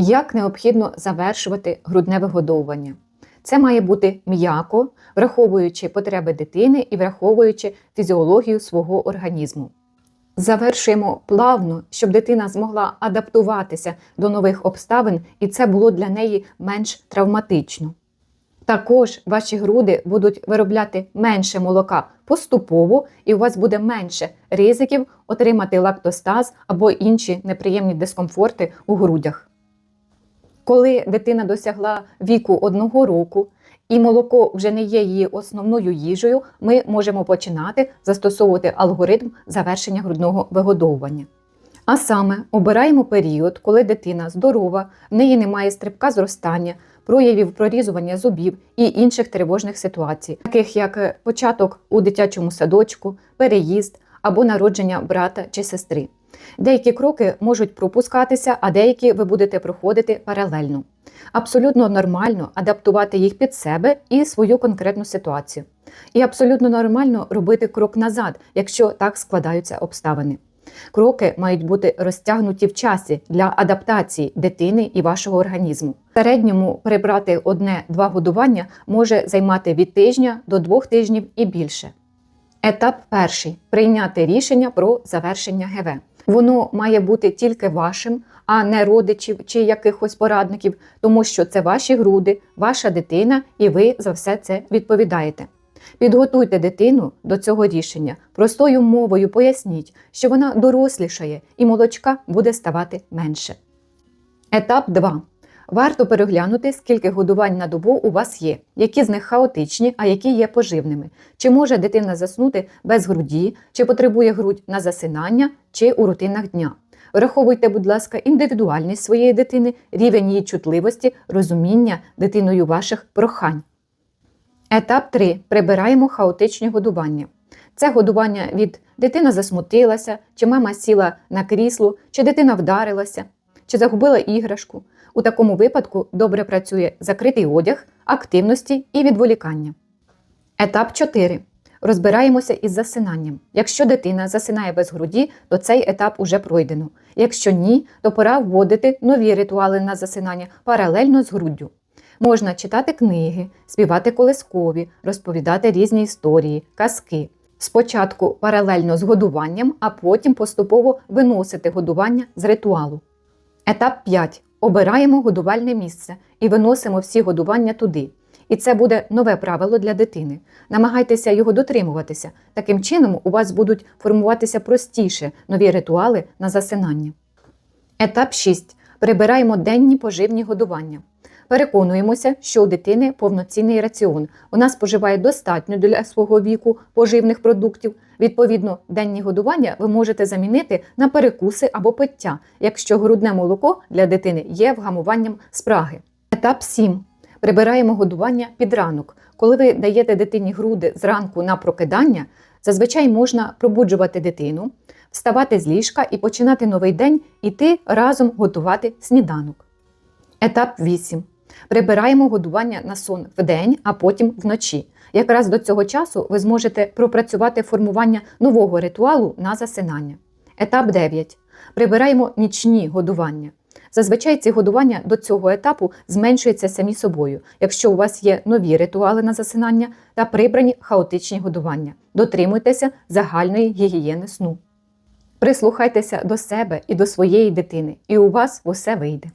Як необхідно завершувати грудне вигодовування? Це має бути м'яко, враховуючи потреби дитини і враховуючи фізіологію свого організму. Завершуємо плавно, щоб дитина змогла адаптуватися до нових обставин, і це було для неї менш травматично. Також ваші груди будуть виробляти менше молока поступово, і у вас буде менше ризиків отримати лактостаз або інші неприємні дискомфорти у грудях. Коли дитина досягла віку одного року і молоко вже не є її основною їжею, ми можемо починати застосовувати алгоритм завершення грудного вигодовування. А саме обираємо період, коли дитина здорова, в неї немає стрибка зростання, проявів прорізування зубів і інших тривожних ситуацій, таких як е, початок у дитячому садочку, переїзд або народження брата чи сестри. Деякі кроки можуть пропускатися, а деякі ви будете проходити паралельно. Абсолютно нормально адаптувати їх під себе і свою конкретну ситуацію. І абсолютно нормально робити крок назад, якщо так складаються обставини. Кроки мають бути розтягнуті в часі для адаптації дитини і вашого організму. В середньому прибрати одне-два годування може займати від тижня до двох тижнів і більше. Етап перший прийняти рішення про завершення ГВ. Воно має бути тільки вашим, а не родичів чи якихось порадників, тому що це ваші груди, ваша дитина, і ви за все це відповідаєте. Підготуйте дитину до цього рішення. Простою мовою поясніть, що вона дорослішає і молочка буде ставати менше. Етап 2. Варто переглянути, скільки годувань на добу у вас є, які з них хаотичні, а які є поживними. Чи може дитина заснути без груді, чи потребує грудь на засинання, чи у рутинах дня. Враховуйте, будь ласка, індивідуальність своєї дитини, рівень її чутливості, розуміння дитиною ваших прохань. Етап 3. Прибираємо хаотичні годування. Це годування від дитина засмутилася, чи мама сіла на крісло, чи дитина вдарилася, чи загубила іграшку. У такому випадку добре працює закритий одяг, активності і відволікання. Етап 4. Розбираємося із засинанням. Якщо дитина засинає без груді, то цей етап уже пройдено. Якщо ні, то пора вводити нові ритуали на засинання паралельно з груддю. Можна читати книги, співати колискові, розповідати різні історії, казки. Спочатку паралельно з годуванням, а потім поступово виносити годування з ритуалу. Етап 5. Обираємо годувальне місце і виносимо всі годування туди. І це буде нове правило для дитини. Намагайтеся його дотримуватися. Таким чином, у вас будуть формуватися простіше нові ритуали на засинання. Етап 6. Прибираємо денні поживні годування. Переконуємося, що у дитини повноцінний раціон. Вона споживає достатньо для свого віку поживних продуктів. Відповідно, денні годування ви можете замінити на перекуси або пиття, якщо грудне молоко для дитини є вгамуванням спраги. Етап 7. Прибираємо годування під ранок. Коли ви даєте дитині груди зранку на прокидання, зазвичай можна пробуджувати дитину, вставати з ліжка і починати новий день іти разом готувати сніданок. Етап 8. Прибираємо годування на сон вдень, а потім вночі. Якраз до цього часу ви зможете пропрацювати формування нового ритуалу на засинання. Етап 9. Прибираємо нічні годування. Зазвичай ці годування до цього етапу зменшуються самі собою, якщо у вас є нові ритуали на засинання та прибрані хаотичні годування. Дотримуйтеся загальної гігієни сну. Прислухайтеся до себе і до своєї дитини, і у вас усе вийде.